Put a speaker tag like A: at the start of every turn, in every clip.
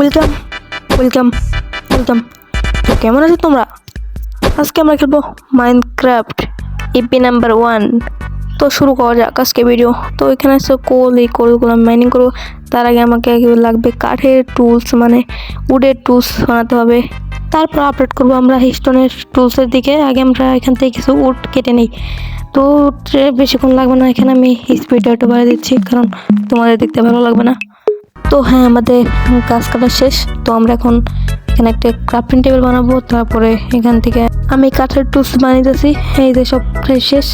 A: Welcome welcome welcome তো কেমন আছো তোমরা? আজকে আমরা খেলব মাইনক্রাফট ইপি নাম্বার ওয়ান তো শুরু করা যাক আজকে ভিডিও তো এখানে আছে কোল এই কোলগুলো আমি মাইনিং করব। তার আগে আমাকে লাগবে কাঠের টুলস মানে উডের টুলস বানাতে হবে। তারপর আপলোড করব আমরা হিস্টোনের টুলসের দিকে। আগে আমরা এখান থেকে কিছু উড কেটে নিই। তো বেশিক্ষণ লাগবে না। এখানে আমি স্পিডটা একটু বাড়িয়ে দিচ্ছি, কারণ তোমাদের দেখতে ভালো লাগবে না। তো হ্যাঁ আমাদের কাজ কাটা শেষ। তো আমরা এখন এখানে একটা ক্রাফটিং টেবিল বানাবো, তারপরে এখান থেকে আমি কাঠের টুলস বানিয়েছি এই যে সব শেষ।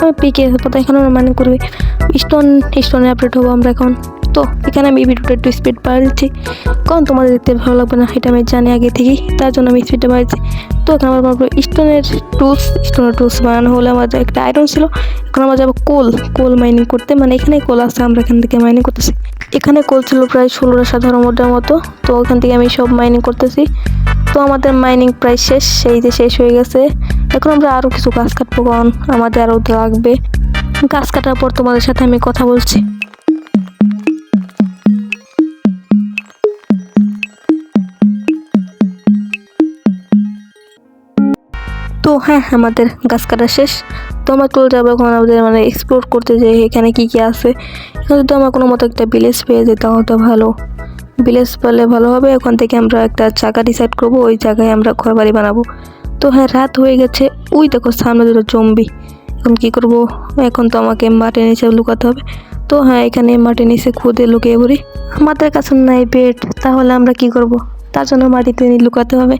A: আমি পিকে পথে এখন মানে করবি। স্টোন স্টোনে আপডেট হব আমরা এখন। তো এখানে আমি ভিডিওটা একটু স্পিড বাড়িয়ে দিচ্ছি। কারণ তোমাদের দেখতে ভালো লাগবে না, এটা আমি জানি আগে থেকেই, তার জন্য আমি স্পিডটা বাড়িয়েছি তো এখানে আমরা বানাবো স্টোনের টুলস স্টোনের টুলস বানানো হলে আমাদের একটা আয়রন ছিল। এখন আমরা যাব কোল কোল মাইনিং করতে। মানে এখানে কোল আছে, আমরা এখান থেকে মাইনিং করতেছি। এখানে কোল ছিল প্রায় ষোলোটা সাধারণ মোটার মতো। তো ওখান থেকে আমি সব মাইনিং করতেছি। তো আমাদের মাইনিং প্রায় শেষ সেই যে শেষ হয়ে গেছে। এখন আমরা আরও কিছু গাছ কাটবো, কারণ আমাদের আরও লাগবে। গাছ কাটার পর তোমাদের সাথে আমি কথা বলছি। তো হ্যাঁ আমাদের গাছ কাটা শেষ। তো আমরা চলে যাব এখন আমাদের মানে এক্সপ্লোর করতে যে এখানে কি কি আছে। এখানে যদি আমার কোনো মতো একটা ভিলেজ পেয়ে যেতাম হতো ভালো। ভিলেজ পেলে ভালো হবে, ওখান থেকে আমরা একটা জায়গা ডিসাইড করব, ওই জায়গায় আমরা ঘর বাড়ি বানাবো। তো হ্যাঁ রাত হয়ে গেছে। ওই দেখো, সামনে দুটো জম্বি এখন কী করব? এখন তো আমাকে মাটির নিচে লুকাতে হবে। তো হ্যাঁ এখানে মাটির নিচে খুদে লুকিয়ে পড়ি। আমাদের কাছে নাই বেড তাহলে আমরা কি করব? তার জন্য মাটিতে লুকাতে হবে।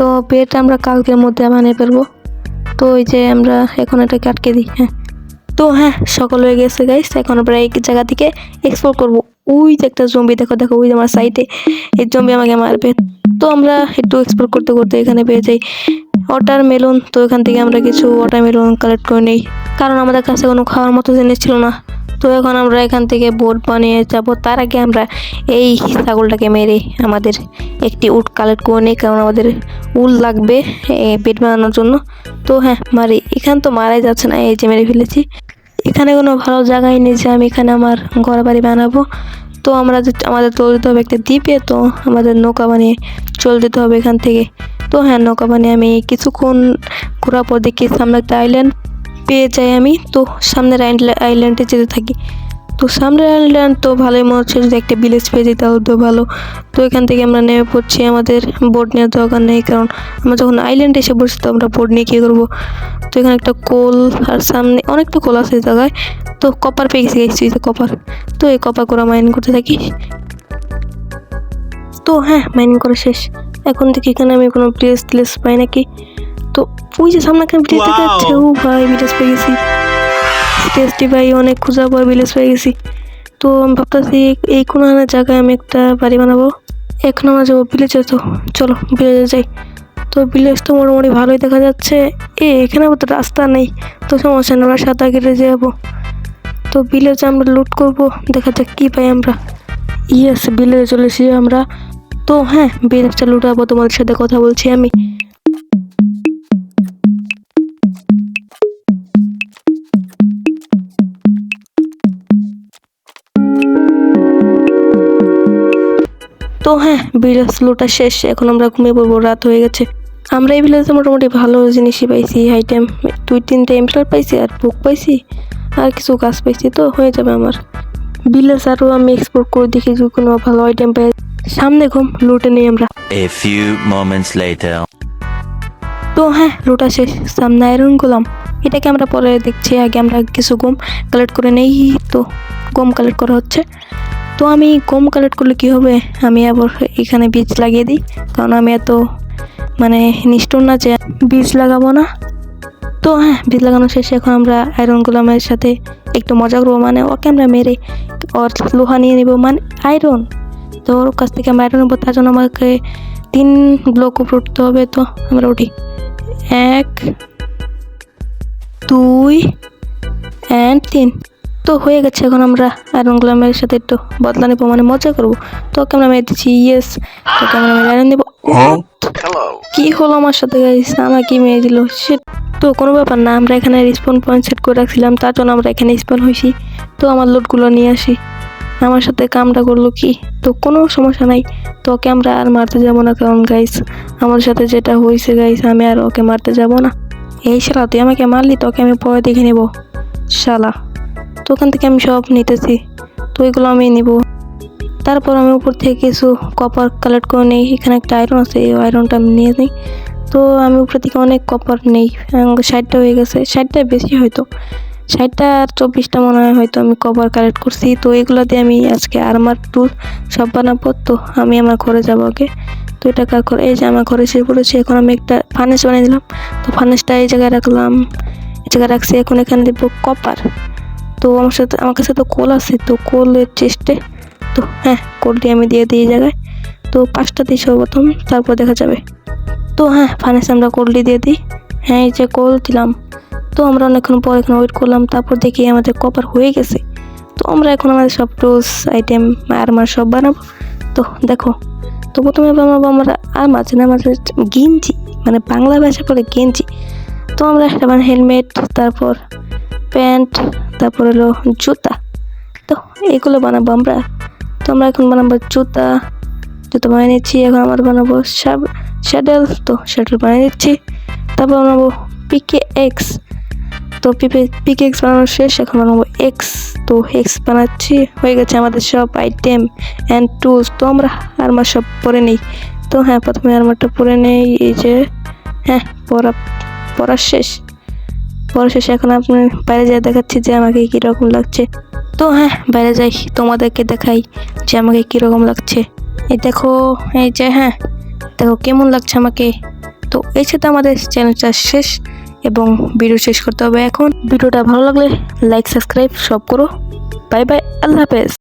A: তো বেড আমরা কালকের মধ্যে বানিয়ে ফেলব। তো ওই যে আমরা এখন এটাকে আটকে দিই হ্যাঁ। তো হ্যাঁ সকাল হয়ে গেছে গাইস এখন আমরা এই জায়গা থেকে এক্সপ্লোর করব। ওই যে একটা জম্বি দেখো দেখো, ওই আমার সাইডে এই জম্বি আমাকে মারবে। তো আমরা একটু এক্সপ্লোর করতে করতে এখানে পেয়ে যাই। ওয়াটার মেলন তো এখান থেকে আমরা কিছু ওয়াটার মেলন কালেক্ট করে নিই। কারণ আমাদের কাছে কোনো খাওয়ার মতো জিনিস ছিল না। তো এখন আমরা এখান থেকে বোট বানিয়ে যাব। তার আগে আমরা এই ছাগলটাকে মেরে আমাদের একটি উট কালেক্ট করে নিই, কারণ আমাদের উল লাগবে বেড বানানোর জন্য। তো হ্যাঁ মারি। এখান তো মারাই যাচ্ছে না, এই যে মেরে ফেলেছি। এখানে কোনো ভালো জায়গায় নেই যে আমি এখানে আমার ঘর বাড়ি বানাবো। তো আমরা যে- আমাদের চলে যেতে হবে একটা দ্বীপে, তো আমাদের নৌকা বানিয়ে চলে যেতে হবে এখান থেকে। তো হ্যাঁ নৌকা বানিয়ে আমি কিছুক্ষণ ঘোরার পর দেখি সামনে একটা আইল্যান্ড পেয়ে যাই আমি। তো সামনের আইল্যান্ডে যেতে থাকি। তো সামনের আইল্যান্ড তো ভালোই মনে হচ্ছে যদি একটা ভিলেজ পেয়ে যেতে তো ভালো। তো এখান থেকে আমরা নেমে পড়ছি আমাদের বোট নেওয়ার দরকার নেই, কারণ আমরা যখন আইল্যান্ডে এসে পড়ছি তো আমরা বোট নিয়ে কী করব? তো এখানে একটা কোল আর সামনে অনেকটা কোল আছে জায়গায়। তো কপার পেয়ে গেছি গেছি কপার তো এই কপার করে মাইন করতে থাকি। তো হ্যাঁ মাইনিং করা শেষ। এখন থেকে এখানে আমি কোনো প্লেস প্লেস পাই নাকি? তো ওই যে সামনে একটা ভিলেজ দেখা যাচ্ছে ও ভাই ভিলেজ পেয়ে গেছি। টেস্টি ভাই অনেক খোঁজার পর ভিলেজ পেয়ে গেছি। তো আমি ভাবতেছি এই কোনো জায়গায় আমি একটা বাড়ি বানাবো। এখন আমরা যাব ভিলেজে তো চলো ভিলেজে যাই। তো ভিলেজ তো মোটামুটি ভালোই দেখা যাচ্ছে। এ এখানে তো রাস্তা নেই। তো সমস্যা নেই আমরা সাঁতার কেটে যাব। তো ভিলেজে আমরা লুট করব। দেখা যাক কী পাই আমরা। ইয়েস ভিলেজে চলে এসেছি আমরা। তো হ্যাঁ ভিলেজটা লুটাবো তোমাদের সাথে কথা বলছি আমি। তো হ্যাঁ ভিলেজ লুটা শেষ। এখন আমরা ঘুমিয়ে পড়ব রাত হয়ে গেছে। আমরা এই ভিলেজে মোটামুটি ভালো জিনিসই পাইছি আইটেম দুই তিনটে এমপ্লয়ার পাইছি আর বুক পাইছি আর কিছু গাছ পাইছি তো হয়ে যাবে আমার। ভিলেজ আরও আমি এক্সপ্লোর করে দেখি যদি কোনো ভালো আইটেম পাই। সামনে ঘুম লুটে নেই আমরা।
B: A few moments later.
A: তো হ্যাঁ লুটা শেষ। সামনে আয়রন গোলাম এটাকে আমরা পরে দেখছি আগে আমরা কিছু গম কালেক্ট করে নেই। তো গম কালেক্ট করা হচ্ছে। তো আমি গম কালেক্ট করলে কি হবে? আমি আবার এখানে বীজ লাগিয়ে দিই। কারণ আমি এত মানে নিষ্ঠুর না যে বীজ লাগাবো না। তো হ্যাঁ বীজ লাগানো শেষে এখন আমরা আয়রন গোলামের সাথে একটু মজা করব। মানে ওকে আমরা মেরে ওর লোহা নিয়ে নেব। মানে আয়রন তো ওর কাছ থেকে আমরা আয়রন নেব। তার জন্য আমাকে তিন ব্লক উপরে উঠতে হবে। তো আমরা উঠি। এক, দুই অ্যান্ড তিন। তো হয়ে গেছে এখন আমরা আয়রন গ্লামের সাথে একটু বদলা নেব মানে মজা করব। তো ওকে আমরা মেরে দিচ্ছি ইয়েস তোকে আমরা মেরে আয়রন দেবো কি হলো আমার সাথে গাইস আমার কি মেরে দিল? সে তো কোনো ব্যাপার না আমরা এখানে রিসপন পয়েন্ট সেট করে রাখছিলাম তার জন্য আমরা এখানে স্পন হয়েছি। তো আমার লোডগুলো নিয়ে আসি। আমার সাথে কামটা করল কি? তো কোনো সমস্যা নাই। তো ওকে আমরা আর মারতে যাব না কারণ গাইস আমার সাথে যেটা হয়েছে গাইস আমি আর ওকে মারতে যাব না। এই শালা তুই আমাকে মারলি তোকে আমি পরে দেখে নেব। শালা। তো ওখান থেকে আমি সব নিতেছি। তো ওইগুলো আমি নিব। তারপর আমি উপর থেকে কিছু কপার কালেক্ট করে নিই। এখানে একটা আয়রন আছে, এই আয়রনটা আমি নিয়ে নিই। তো আমি উপর থেকে অনেক কপার নেই। ষাটটা হয়ে গেছে। ষাটটা বেশি হয়তো। ষাটটা আর চব্বিশটা মনে হয় হয়তো আমি কভার কালেক্ট করছি। তো এগুলো দিয়ে আমি আজকে আর্মার টুল সব বানাবো। তো আমি আমার ঘরে যাব আগে। তো এটা কার ঘরে? এই যে আমার ঘরে এসে পড়েছি। এখন আমি একটা ফার্নেস বানিয়ে দিলাম। তো ফার্নেসটা এই জায়গায় রাখলাম। এই জায়গায় রাখছি। এখন এখানে দেবো কপার তো আমার সাথে, আমার কাছে তো কোল আছে, তো কোলের চেস্টে তো হ্যাঁ কোলটি আমি দিয়ে দিই জায়গায়। তো পাঁচটা দিই সর্বপ্রথম, তারপর দেখা যাবে। তো হ্যাঁ ফার্নেস আমরা কোলটি দিয়ে দিই। হ্যাঁ এই যে কোল দিলাম। তো আমরা অনেকক্ষণ পর এখানে ওয়েট করলাম, তারপর দেখি আমাদের কপার হয়ে গেছে। তো আমরা এখন আমাদের সব টুলস আইটেম আর মার সব বানাবো। তো দেখো, তো প্রথমে বানাবো আমরা আর মাঝে না মাঝে গেঞ্জি মানে বাংলা ভাষা বলে গেঞ্জি। তো আমরা একটা মানে হেলমেট তারপর প্যান্ট তারপর হলো জুতা। তো এগুলো বানাবো আমরা। তো আমরা এখন বানাবো জুতা। জুতা বানিয়ে নিচ্ছি, এখন আমরা বানাবো শ্যাডেল তো শ্যাডেল বানিয়ে নিচ্ছি। তারপর বানাবো পিকে এক্স তো পিপে পিকে এক্স বানানো শেষ, এখন বানাবো এক্স। তো এক্স বানাচ্ছি। হয়ে গেছে আমাদের সব আইটেম অ্যান্ড টুলস তো আমরা আরমার সব পরে নেই। তো হ্যাঁ প্রথমে আরমারটা পরে নেই, এই যে হ্যাঁ পরা পড়া শেষ। পড়া শেষে এখন আপনার বাইরে যায় দেখাচ্ছি যে আমাকে কীরকম লাগছে। তো হ্যাঁ বাইরে যাই, তোমাদেরকে দেখাই যে আমাকে কীরকম লাগছে। এই দেখো, এই যে হ্যাঁ দেখো কেমন লাগছে আমাকে। তো এই সাথে আমাদের চ্যানেলটা শেষ এবং ভিডিও শেষ করতে হবে এখন। ভিডিওটা ভালো লাগলে লাইক সাবস্ক্রাইব সব করো। বাই বাই আল্লাহ হাফেজ।